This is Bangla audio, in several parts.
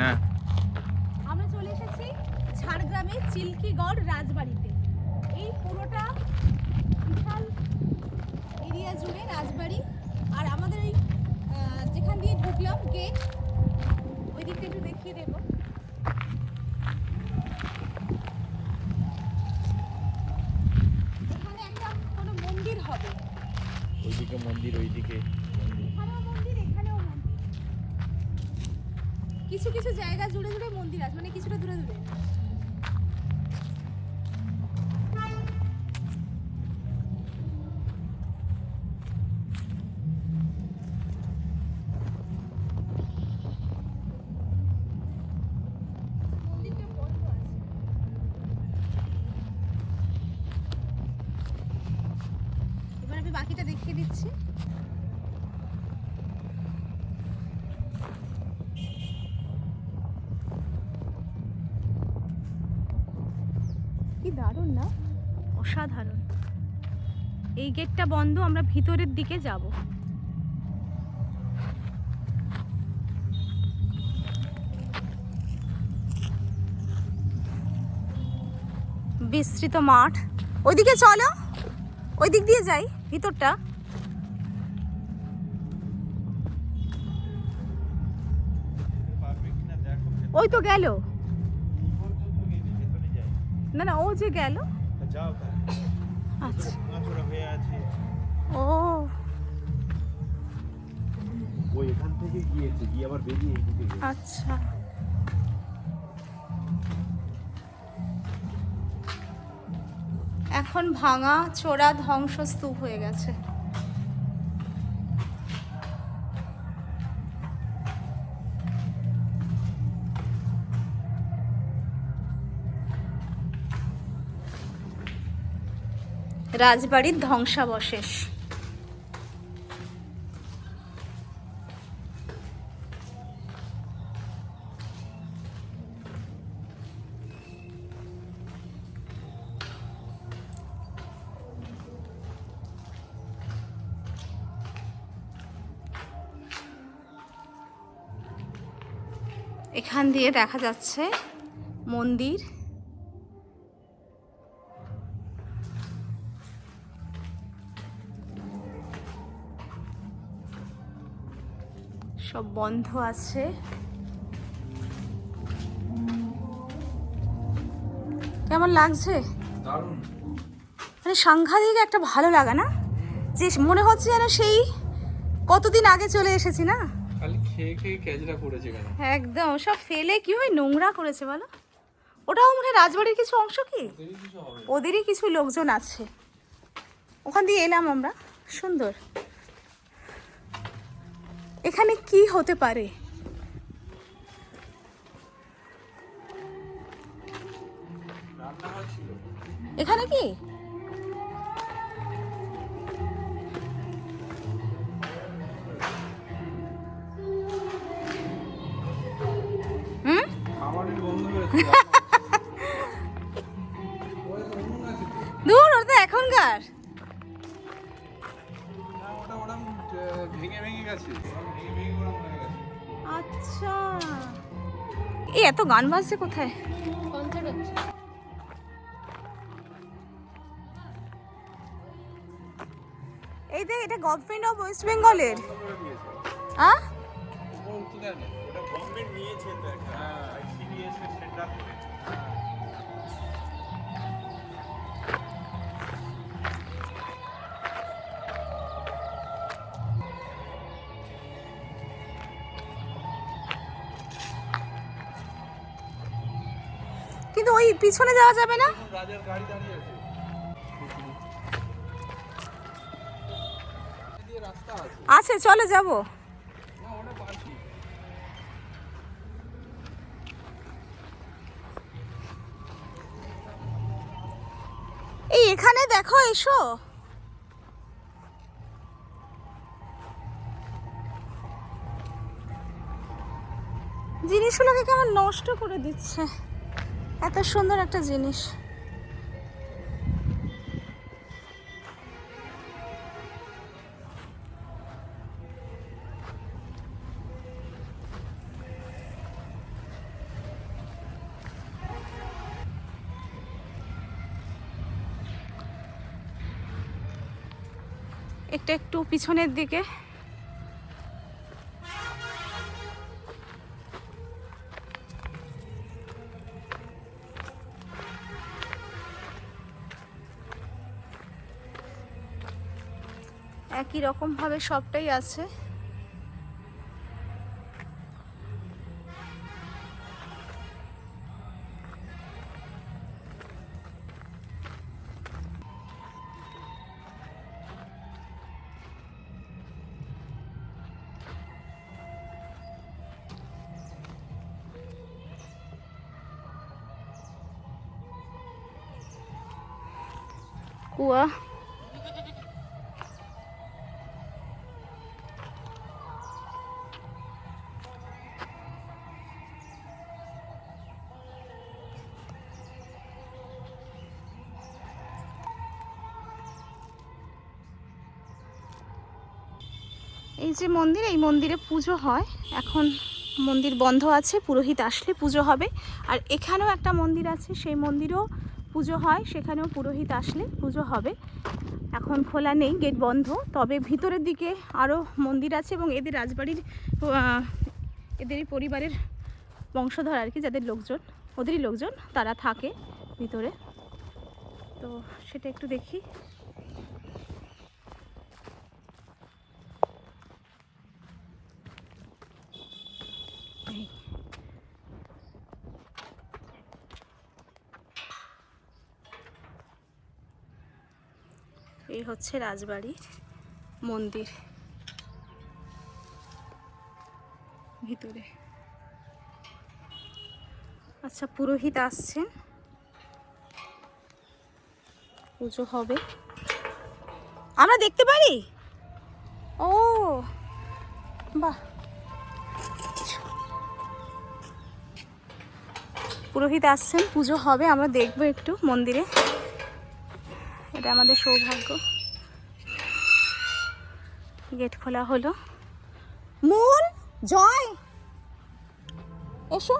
হ্যাঁ। আমরা চলে এসেছি ঝাড়গ্রামে চিল্কিগড় রাজবাড়িতে। এই পুরোটা বিশাল এরিয়া জুড়ে রাজবাড়ি। আর আমাদের এই যেখান দিয়ে ঢুকলাম গেট ওই দিকটা একটু দেখিয়ে দেবো। এখানে একটা কোনো মন্দির হবে। ওইদিকে মন্দির ওইদিকে। কিছু কিছু জায়গা জুড়ে জুড়ে মন্দির আছে মানে কিছুটা দূরে দূরে। বাকিটা দেখিয়ে দিচ্ছি। দারুণ না? অসাধারণ। এই গেটটা বন্ধ, আমরা ভিতরের দিকে যাব। বিস্তৃত মাঠ। ওইদিকে চলো। ওই দিক দিয়ে যাই, ভিতরটা। ওই তো গেল। না না ও যে গেল। আচ্ছা। মাছরা ও। এখান থেকে গিয়েছে গিয়ে আবার বেরিয়ে আচ্ছা। এখন ভাঙা চোরা ধ্বংসস্তূপ হয়ে গেছে। রাজবাড়ির ধ্বংসাবশেষ। এখান দিয়ে দেখা যাচ্ছে মন্দির। সব বন্ধ আছে। কেমন লাগছে? মানে সাংঘাতিক একটা ভালো লাগা না? যে মনে হচ্ছে যেন সেই কতদিন আগে চলে এসেছি না? একদম সব ফেলে কি হয় নোংরা করেছে বলো? ওটাও মনে রাজবাড়ির কিছু অংশ কি? ওদেরই কিছু লোকজন আছে। ওখান দিয়ে এলাম আমরা। সুন্দর। এখানে কি হতে পারে? এখানে কি? হুম? ভেঙে গেছে। হয়ে আচ্ছা। এই এত গান বাজছে কোথায়? কনসার্ট হচ্ছে। এই দেখ এটা গভর্নমেন্ট অফ ওয়েস্ট বেঙ্গলের। ওটা গভর্নমেন্ট নিয়েছে তো একটা সিডিএস এর সেন্টার করেছে। কিন্তু ওই পিছনে যাওয়া যাবে না? আছে, চলে যাব। এই, এখানে দেখো এসো। জিনিসগুলোকে কেমন নষ্ট করে দিচ্ছে। এত সুন্দর একটা জিনিস। একটা একটু পিছনের দিকে। একই রকম ভাবে সবটাই আছে। কুয়া। এই যে মন্দির, এই মন্দিরে পুজো হয়। এখন মন্দির বন্ধ আছে, পুরোহিত আসলে পুজো হবে। আর এখানেও একটা মন্দির আছে, সেই মন্দিরেও পুজো হয়, সেখানেও পুরোহিত আসলে পুজো হবে। এখন খোলা নেই, গেট বন্ধ। তবে ভিতরের দিকে আরও মন্দির আছে এবং এদের রাজবাড়ির এদেরই পরিবারের বংশধর আর কি, যাদের লোকজন, ওদেরই লোকজন, তারা থাকে ভিতরে। তো সেটা একটু দেখি এই। এই হচ্ছে রাজবাড়ির মন্দির। ভিতরে। আচ্ছা পুরোহিত আসছেন। পুজো হবে। আমরা দেখতে পারি? ও, বাহ। পুরোহিত আসছেন, পুজো হবে, আমরা দেখব একটু মন্দিরে। এটা আমাদের সৌভাগ্য। গেট খোলা হলো। মূল জয়। এসো।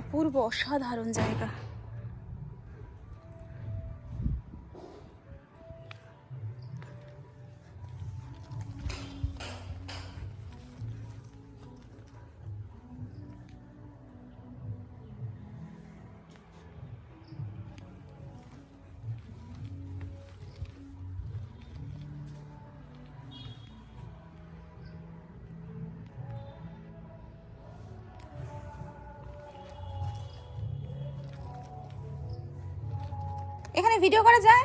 অপূর্ব অসাধারণ জায়গা। এখানে ভিডিও করা যায়?